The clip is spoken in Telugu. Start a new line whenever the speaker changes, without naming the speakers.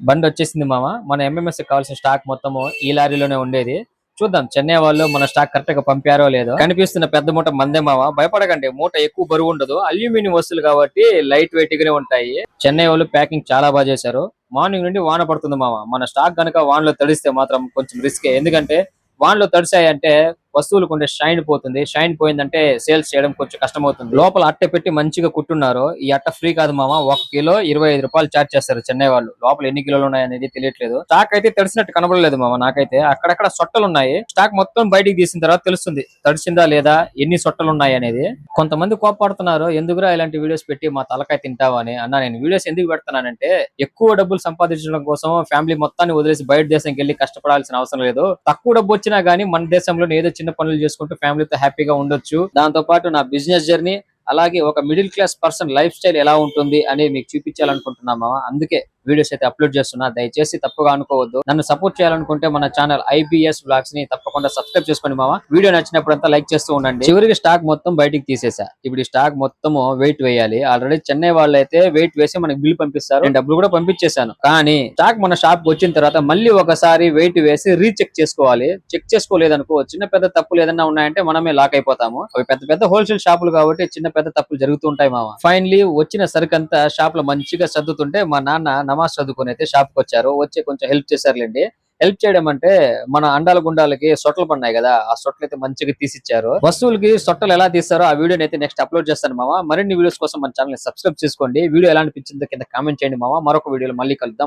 బండి వచ్చేసింది మామ. మన ఎంఎంఎస్ కావాల్సిన స్టాక్ మొత్తము ఈ లారీలోనే ఉండేది. చూద్దాం చెన్నై వాళ్ళు మన స్టాక్ కరెక్ట్గా పంపారో లేదో. కనిపిస్తున్న పెద్ద మూట మందే మామ. భయపడకండి మూట ఎక్కువ బరువు ఉండదు. అల్యూమినియం వస్తువులు కాబట్టి లైట్ వెయిట్ గానే ఉంటాయి. చెన్నై వాళ్ళు ప్యాకింగ్ చాలా బాగా చేశారు. మార్నింగ్ నుండి వాన పడుతుంది మామ. మన స్టాక్ గనక వానలో తడిస్తే మాత్రం కొంచెం రిస్కే ఎందుకంటే వానలో తడిసాయంటే వస్తువులు ఉండే షైన్ పోతుంది. షైన్ పోయిందంటే సేల్స్ చేయడం కొంచెం కష్టం అవుతుంది లోపల అట్ట పెట్టి మంచిగా కుట్టున్నారు ఈ అట్ట ఫ్రీ కాదు మామ. ఒక కిలో ఇరవై ఐదు రూపాయలు చార్జ్ చేస్తారు చెన్నై వాళ్ళు. లోపల ఎన్ని కిలోలు ఉన్నాయనేది తెలియట్లేదు. స్టాక్ అయితే తడిసినట్టు కనబడలేదు మామ నాకైతే. అక్కడక్కడ సొట్టలు ఉన్నాయి. స్టాక్ మొత్తం బయటికి తీసిన తర్వాత తెలుస్తుంది. తడిసిందా లేదా ఎన్ని సొట్టలు ఉన్నాయి అనేది. కొంతమంది కోపడుతున్నారు ఎందుకురా ఇలాంటి వీడియోస్ పెట్టి మా తలకాయ తింటావా అని. అన్న నేను వీడియోస్ ఎందుకు పెడుతున్నానంటే ఎక్కువ డబ్బులు సంపాదించడం కోసం ఫ్యామిలీ మొత్తాన్ని వదిలేసి బయట దేశంకి వెళ్ళి కష్టపడాల్సిన అవసరం లేదు. తక్కువ డబ్బు వచ్చినా గానీ మన దేశంలో ఏదో చిన్న పనులు చేసుకుంటూ ఫ్యామిలీతో హ్యాపీగా ఉండొచ్చు. దాంతో పాటు నా బిజినెస్ జర్నీ అలాగే ఒక middle class person life style ఎలా ఉంటుంది అనేది మీకు చూపించాలనుకుంటున్నాం మామ. అందుకే వీడియోస్ అయితే అప్లోడ్ చేస్తున్నా దయచేసి తప్పుగా అనుకోవద్దు. నన్ను సపోర్ట్ చేయాలనుకుంటే మన ఛానల్ ఐబిఎస్ బ్లాగ్స్ని తప్పకుండా సబ్స్క్రైబ్ చేసుకోండి మామ. వీడియో నచ్చినప్పుడు అంతా లైక్ చేస్తూ ఉండండి. చివరికి స్టాక్ మొత్తం బయటికి తీసేసా. ఇప్పుడు ఈ స్టాక్ మొత్తం వెయిట్ వేయాలి. ఆల్రెడీ చెన్నై వాళ్ళు అయితే వెయిట్ వేసి మనకి బిల్ పంపిస్తారు. నేను డబ్బులు కూడా పంపించేశాను. కానీ స్టాక్ మన షాప్ వచ్చిన తర్వాత మళ్ళీ ఒకసారి వెయిట్ వేసి రీచెక్ చేసుకోవాలి. చెక్ చేసుకోలేదనుకో చిన్న పెద్ద తప్పులు ఏదైనా ఉన్నాయంటే మనమే లాక్ అయిపోతాము. అవి పెద్ద పెద్ద హోల్సేల్ షాపులు కాబట్టి చిన్న పెద్ద తప్పులు జరుగుతుంటాయి మామ. ఫైనలీ వచ్చిన సరుకంతా షాప్లో మంచిగా సర్దుతుంటే మా నాన్న నమాజ్ చదువుకొని అయితే షాప్కి వచ్చారు వచ్చి కొంచెం హెల్ప్ చేశారులేండి. హెల్ప్ చేయడం అంటే మన అండాల గుండాలకి సొట్టలు పడినాయి కదా ఆ సొట్టలు అయితే మంచిగా తీసిచ్చారు. వస్తువులకి సొట్టలు ఎలా తీస్తారో ఆ వీడియోని అయితే నెక్స్ట్ అప్లోడ్ చేస్తాను మామ. మరిన్ని వీడియోస్ కోసం మన ఛానల్ సబ్స్క్రైబ్ చేసుకోండి. వీడియో ఎలా అనిపించిందో కింద కామెంట్ చేయండి మామ. మరొక వీడియోలో మళ్ళీ కలుద్దాం.